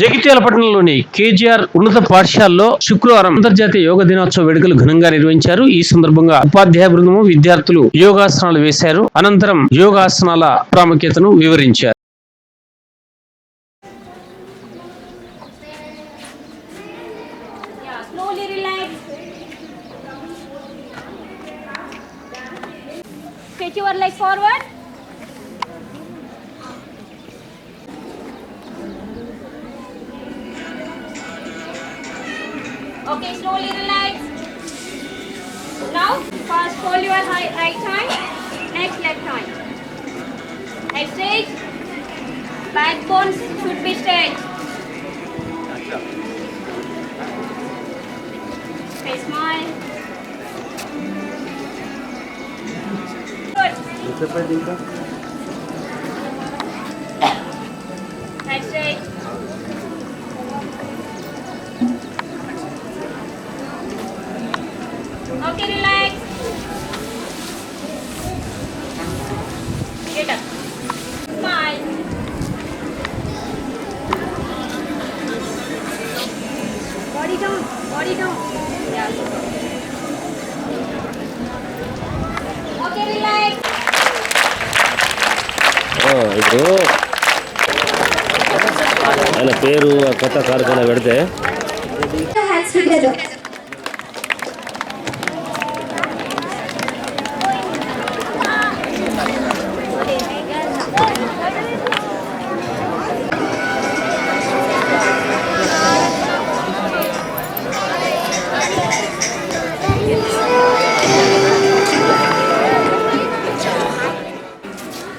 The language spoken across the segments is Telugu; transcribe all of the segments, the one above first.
జగిత్యాల పట్టణంలోని కేజీఆర్ ఉన్నత పాఠశాలలో శుక్రవారం అంతర్జాతీయ యోగ దినోత్సవ వేడుకలు ఘనంగా నిర్వహించారు. ఈ సందర్భంగా ఉపాధ్యాయ బృందము విద్యార్థులు యోగాసనాలు వేశారు. అనంతరం యోగాసనాల ప్రాముఖ్యతను వివరించారు. Stretch your leg forward. Okay, slowly relax. Now, first fold your right hand, next left hand. Head straight. Backbone should be straight. Face smile. Good. Okay, relax. Get up. Smile. Body down. Body down. Yeah. Okay, relax. ఆ, ఇప్పుడు ఆయన పేరు ఆ కొత్త కార్యక్రమం పెడితే hands together.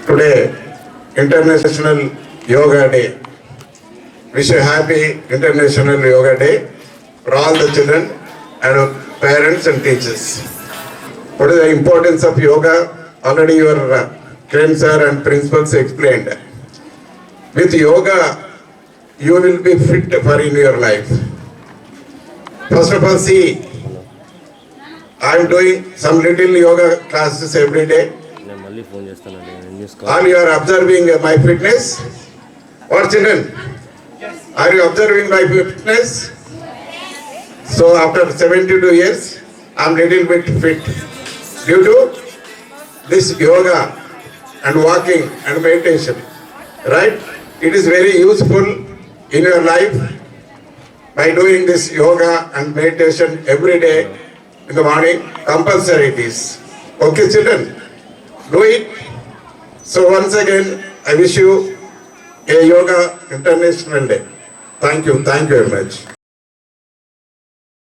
Today, International Yoga Day. Wish you happy International Yoga Day for all the children and parents and teachers. What is the importance of yoga? Already your uh, Krem sir and principals explained. With yoga, you will be fit for in your life. First of all, see, I am doing some little yoga classes every day. నేను మళ్ళీ ఫోన్ చేస్తానండి నేను news All you are observing my fitness? What children? Are you observing my fitness? So after 72 years, I'm little bit fit. Due to this yoga and walking and meditation. Right? It is very useful in your life by doing this yoga and meditation every day in the morning. Compulsory it is. Okay children? Do it. So once again, I wish you a Yoga International Day. Thank you, thank you very much.